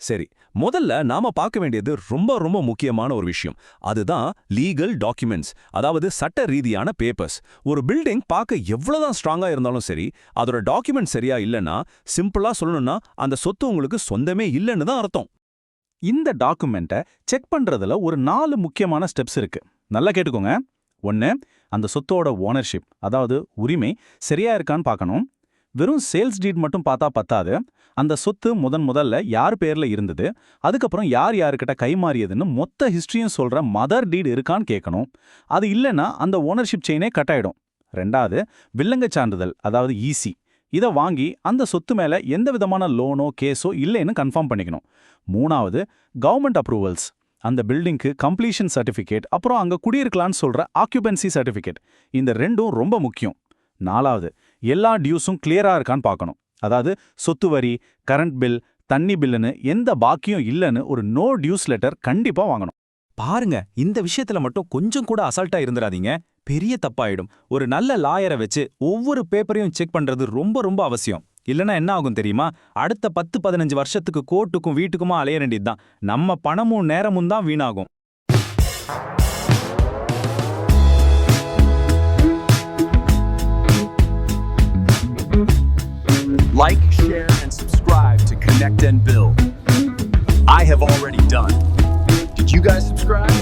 சரி முதல்ல நாம பார்க்க வேண்டியது ரொம்ப ரொம்ப முக்கியமான ஒரு விஷயம். அதுதான் லீகல் டாக்குமெண்ட்ஸ் அதாவது சட்ட ரீதியான பேப்பர்ஸ் ஒரு பில்டிங் பார்க்க எவ்வளோதான் ஸ்ட்ராங்கா இருந்தாலும் சரி அதோட டாக்குமெண்ட் சரியா இல்லைன்னா சிம்பிளா சொல்லணும்னா அந்த சொத்து உங்களுக்கு சொந்தமே இல்லைன்னு தான் அர்த்தம். இந்த டாக்குமெண்ட்டை செக் பண்றதுல ஒரு நாலு முக்கியமான ஸ்டெப்ஸ் இருக்கு. நல்லா கேட்டுக்கோங்க. ஒன்று அந்த சொத்தோட ஓனர்ஷிப் அதாவது உரிமை சரியா இருக்கான்னு பார்க்கணும். வெறும் சேல்ஸ் டீட் மட்டும் பார்த்தா பத்தாது. அந்த சொத்து முதன் முதல்ல யார் பேர்ல இருந்தது அதுக்கப்புறம் யார் யாருக்கிட்ட கைமாறியதுன்னு மொத்த ஹிஸ்டரியும் சொல்ற மதர் டீட் இருக்கான்னு கேட்கணும் அது இல்லைன்னா அந்த ஓனர்ஷிப் செயினே கட் ஆயிடும். ரெண்டாவது வில்லங்க சான்றிதழ் அதாவது ஈசி இதை வாங்கி அந்த சொத்து மேல எந்த விதமான லோனோ கேஸோ இல்லைன்னு கன்ஃபார்ம் பண்ணிக்கணும். மூணாவது கவர்மெண்ட் அப்ரூவல்ஸ் அந்த பில்டிங்க்கு கம்ப்ளீஷன் சர்டிஃபிகேட் அப்புறம் அங்க குடியிருக்கலாம்னு சொல்ற ஆக்யூபென்சி சர்டிஃபிகேட் இந்த ரெண்டும் ரொம்ப முக்கியம். நாலாவது எல்லா டியூஸும் கிளியரா இருக்கான்னு பார்க்கணும். அதாவது சொத்து வரி கரண்ட் பில் தண்ணி பில்லுன்னு எந்த பாக்கியும் இல்லைன்னு ஒரு நோ டியூஸ் லெட்டர் கண்டிப்பா வாங்கணும். பாருங்க இந்த விஷயத்துல மட்டும் கொஞ்சம் கூட அசால்ட்டா இருந்துராதீங்க பெரிய தப்பாயிடும். ஒரு நல்ல லாயரை வச்சு ஒவ்வொரு பேப்பரையும் செக் பண்றது ரொம்ப ரொம்ப அவசியம். இல்லனா என்ன ஆகும் தெரியுமா? அடுத்த பத்து பதினஞ்சு வருஷத்துக்கு கோர்ட்டுக்கும் வீட்டுக்குமா அலைய வேண்டியதுதான். நம்ம பணமும் நேரமும் தான் வீணாகும். Like, share, and subscribe to Connect and Build. I have already done. Did you guys subscribe?